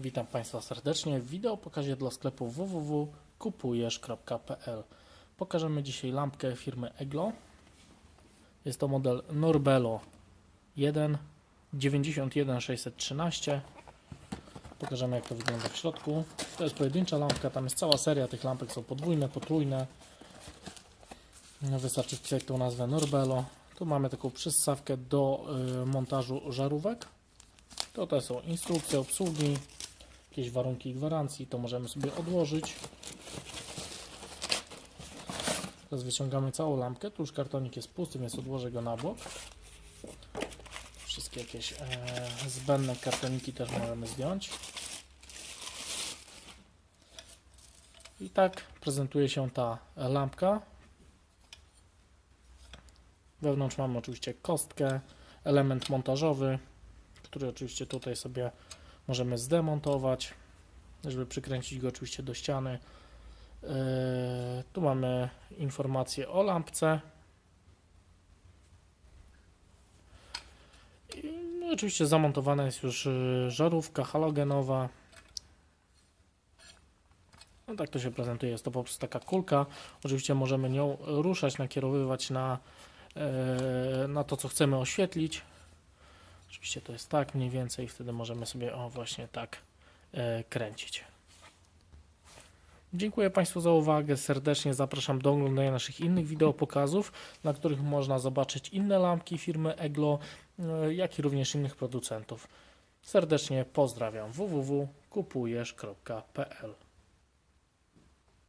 Witam Państwa serdecznie w wideo pokazie dla sklepu www.kupujesz.pl Pokażemy dzisiaj lampkę firmy Eglo. Jest to model Norbelo 1 91613. Pokażemy jak to wygląda w środku. To jest pojedyncza lampka, tam jest cała seria tych lampek, są podwójne, potrójne. Wystarczy wpisać tą nazwę Norbelo. Tu mamy taką przystawkę do y, montażu żarówek. Tutaj są instrukcje obsługi, jakieś warunki gwarancji, to możemy sobie odłożyć. Teraz wyciągamy całą lampkę, tu już kartonik jest pusty, więc odłożę go na bok. Wszystkie jakieś e, zbędne kartoniki też możemy zdjąć. I tak prezentuje się ta lampka. Wewnątrz mamy oczywiście kostkę, element montażowy, który oczywiście tutaj sobie możemy zdemontować, żeby przykręcić go oczywiście do ściany. Yy, tu mamy informację o lampce. I no, oczywiście zamontowana jest już yy, żarówka halogenowa. No tak to się prezentuje. Jest to po prostu taka kulka. Oczywiście możemy nią ruszać, nakierowywać na, yy, na to, co chcemy oświetlić. Oczywiście to jest tak mniej więcej, wtedy możemy sobie o właśnie tak e, kręcić. Dziękuję Państwu za uwagę. Serdecznie zapraszam do oglądania naszych innych wideo pokazów, na których można zobaczyć inne lampki firmy Eglo, e, jak i również innych producentów. Serdecznie pozdrawiam www.kupujesz.pl